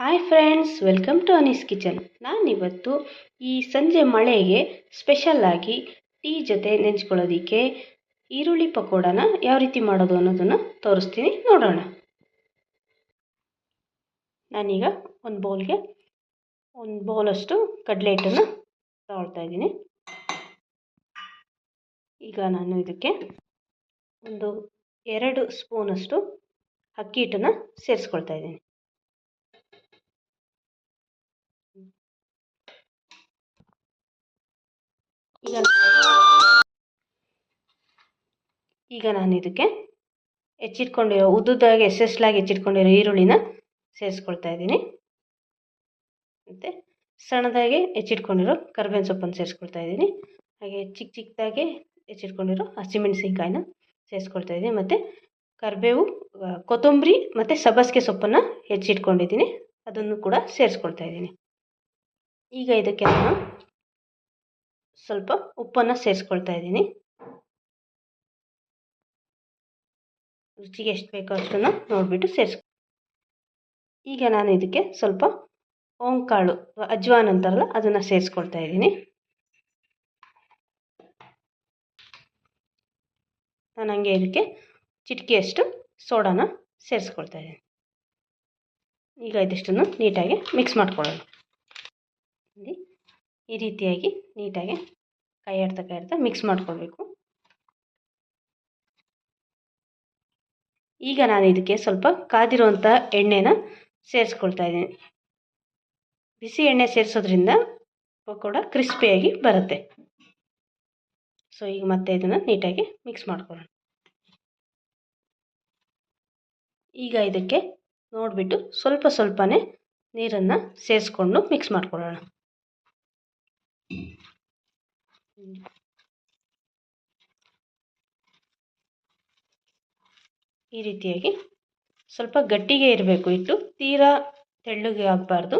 Hi friends welcome to Annie's kitchen ನಾನಿವತ್ತು ಈ ಸಂಜೆ ಮಳೆಗೆ ಸ್ಪೆಷಲ್ಲಾಗಿ ಟೀ ಜೊತೆ ನೆಂಚ್ಕೊಳ್ಳೋದಕ್ಕೆ ಈರುಳ್ಳಿ ಪಕೋಡನ ಯಾವ ರೀತಿ ಮಾಡೋದು ಅನ್ನೋದನ್ನು ತೋರಿಸ್ತೀನಿ ನೋಡೋಣ. ನಾನೀಗ ಒಂದು ಬೌಲ್ಗೆ ಒಂದು ಬೌಲಷ್ಟು ಕಡಲೆ ಹಿಟ್ಟನ್ನು ತಗೊಳ್ತಾ ಇದ್ದೀನಿ. ಈಗ ನಾನು ಇದಕ್ಕೆ ಒಂದು ಎರಡು ಸ್ಪೂನಷ್ಟು ಅಕ್ಕಿ ಹಿಟ್ಟನ್ನು ಸೇರಿಸ್ಕೊಳ್ತಾ ಇದ್ದೀನಿ. ಈಗ ನಾನು ಇದಕ್ಕೆ ಹೆಚ್ಚಿಟ್ಕೊಂಡಿರೋ ಉದ್ದುದಾಗಿ ಎಸ್ಸೆಸ್ಲಾಗಿ ಹೆಚ್ಚಿಟ್ಕೊಂಡಿರೋ ಈರುಳ್ಳಿನ ಸೇರಿಸ್ಕೊಳ್ತಾ ಇದ್ದೀನಿ. ಮತ್ತು ಸಣ್ಣದಾಗಿ ಹೆಚ್ಚಿಟ್ಕೊಂಡಿರೋ ಕರ್ಬೇವಿನ ಸೊಪ್ಪನ್ನು ಸೇರಿಸ್ಕೊಳ್ತಾ ಇದ್ದೀನಿ. ಹಾಗೆ ಚಿಕ್ಕ ಚಿಕ್ಕದಾಗಿ ಹೆಚ್ಚಿಟ್ಕೊಂಡಿರೋ ಹಸಿಮೆಣಸಿನ್ಕಾಯಿನ ಸೇರಿಸ್ಕೊಳ್ತಾ ಇದ್ದೀನಿ. ಮತ್ತು ಕರಿಬೇವು ಕೊತ್ತಂಬರಿ ಮತ್ತು ಸಬ್ಬಸಿಗೆ ಸೊಪ್ಪನ್ನು ಹೆಚ್ಚಿಟ್ಕೊಂಡಿದ್ದೀನಿ. ಅದನ್ನು ಕೂಡ ಸೇರಿಸ್ಕೊಳ್ತಾ ಇದ್ದೀನಿ. ಈಗ ಇದಕ್ಕೆ ನಾನು ಸ್ವಲ್ಪ ಉಪ್ಪನ್ನು ಸೇರಿಸ್ಕೊಳ್ತಾ ಇದ್ದೀನಿ. ರುಚಿಗೆ ಎಷ್ಟು ಬೇಕೋ ಅಷ್ಟನ್ನು ನೋಡಿಬಿಟ್ಟು ಸೇರಿಸ್ಕೊ ಈಗ ನಾನು ಇದಕ್ಕೆ ಸ್ವಲ್ಪ ಓಂಕಾಳು, ಅಜ್ವಾನ್ ಅಂತಾರಲ್ಲ ಅದನ್ನು ಸೇರಿಸ್ಕೊಳ್ತಾ ಇದ್ದೀನಿ. ನಾನು ಹಂಗೆ ಇದಕ್ಕೆ ಚಿಟಿಕೆಯಷ್ಟು ಸೋಡಾನ ಸೇರಿಸ್ಕೊಳ್ತಾ ಇದ್ದೀನಿ. ಈಗ ಇದಿಷ್ಟನ್ನು ನೀಟಾಗಿ ಮಿಕ್ಸ್ ಮಾಡ್ಕೊಳ್ಳೋಣ. ಈ ರೀತಿಯಾಗಿ ನೀಟಾಗಿ ಕೈ ಆಡ್ತಾ ಮಿಕ್ಸ್ ಮಾಡ್ಕೊಳ್ಬೇಕು ಈಗ ನಾನು ಇದಕ್ಕೆ ಸ್ವಲ್ಪ ಕಾದಿರುವಂಥ ಎಣ್ಣೆನ ಸೇರಿಸ್ಕೊಳ್ತಾ ಇದ್ದೀನಿ. ಬಿಸಿ ಎಣ್ಣೆ ಸೇರಿಸೋದ್ರಿಂದ ಪಕೋಡ ಕ್ರಿಸ್ಪಿಯಾಗಿ ಬರುತ್ತೆ. ಸೊ ಈಗ ಮತ್ತೆ ಇದನ್ನು ನೀಟಾಗಿ ಮಿಕ್ಸ್ ಮಾಡ್ಕೊಳ್ಳೋಣ. ಈಗ ಇದಕ್ಕೆ ನೋಡಿಬಿಟ್ಟು ಸ್ವಲ್ಪ ಸ್ವಲ್ಪನೇ ನೀರನ್ನು ಸೇರಿಸ್ಕೊಂಡು ಮಿಕ್ಸ್ ಮಾಡ್ಕೊಳ್ಳೋಣ. ಈ ರೀತಿಯಾಗಿ ಸ್ವಲ್ಪ ಗಟ್ಟಿಗೆ ಇರಬೇಕು ಇಟ್ಟು ತೀರಾ ತೆಳ್ಳಗೆ ಆಗಬಾರ್ದು.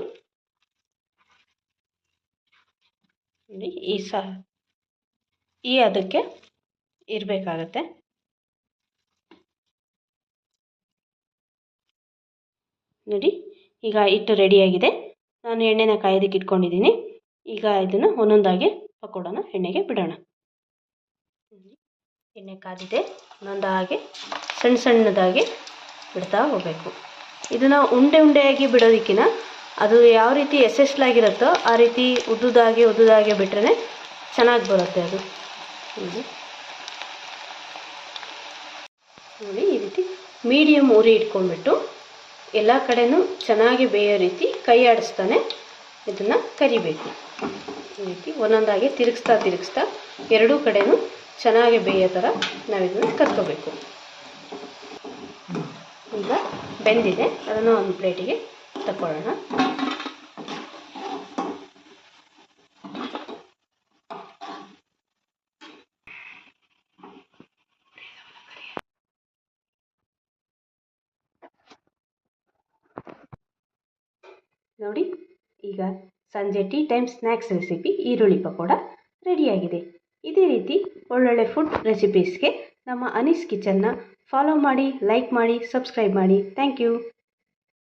ಈ ಸ, ಈ ಅದಕ್ಕೆ ಇರಬೇಕಾಗತ್ತೆ. ನೋಡಿ, ಈಗ ಹಿಟ್ಟು ರೆಡಿಯಾಗಿದೆ ನಾನು ಎಣ್ಣೆನ ಕಾಯೋದಕ್ಕೆ ಇಟ್ಕೊಂಡಿದ್ದೀನಿ. ಈಗ ಇದನ್ನು ಒಂದೊಂದಾಗಿ ಪಕೋಡನ ಎಣ್ಣೆಗೆ ಬಿಡೋಣ. ಎಣ್ಣೆ ಕಾದಿದೆ. ಒಂದೊಂದಾಗಿ ಸಣ್ಣ ಸಣ್ಣದಾಗಿ ಬಿಡ್ತಾ ಹೋಗಬೇಕು. ಇದನ್ನು ಉಂಡೆ ಉಂಡೆಯಾಗಿ ಬಿಡೋದಕ್ಕಿಂತ ಅದು ಯಾವ ರೀತಿ ಎಸೆಸ್ಲಾಗಿರುತ್ತೋ ಆ ರೀತಿ ಉದ್ದುದಾಗಿ ಉದ್ದುದಾಗಿ ಬಿಟ್ರೆ ಚೆನ್ನಾಗಿ ಬರುತ್ತೆ ಅದು. ನೋಡಿ, ಈ ರೀತಿ ಮೀಡಿಯಮ್ ಉರಿ ಇಟ್ಕೊಂಡ್ಬಿಟ್ಟು ಎಲ್ಲ ಕಡೆನೂ ಚೆನ್ನಾಗಿ ಬೇಯೋ ರೀತಿ ಕೈ ಆಡಿಸ್ತಾನೆ ಇದನ್ನು ಕರಿಬೇಕು. ಈ ಒಂದೊಂದಾಗಿ ತಿರುಗಿಸ್ತಾ ತಿರುಗಿಸ್ತಾ ಎರಡೂ ಕಡೆನೂ ಚೆನ್ನಾಗಿ ಬೇಯೋ ಥರ ನಾವಿದನ್ನು ಕರ್ಕೋಬೇಕು. ಈಗ ಬೆಂದಿದೆ. ಅದನ್ನು ಒಂದು ಪ್ಲೇಟಿಗೆ ತಗೊಳ್ಳೋಣ ನೋಡಿ, ಈಗ ಸಂಜೆ ಟೀ ಟೈಮ್ ಸ್ನ್ಯಾಕ್ಸ್ ರೆಸಿಪಿ ಈರುಳ್ಳಿ ಪಕೋಡ ರೆಡಿಯಾಗಿದೆ. ಇದೇ ರೀತಿ ಒಳ್ಳೊಳ್ಳೆ ಫುಡ್ ರೆಸಿಪೀಸ್ಗೆ ನಮ್ಮ ಅನೀಸ್ ಕಿಚನ್ನ ಫಾಲೋ ಮಾಡಿ ಲೈಕ್ ಮಾಡಿ ಸಬ್ಸ್ಕ್ರೈಬ್ ಮಾಡಿ. Thank you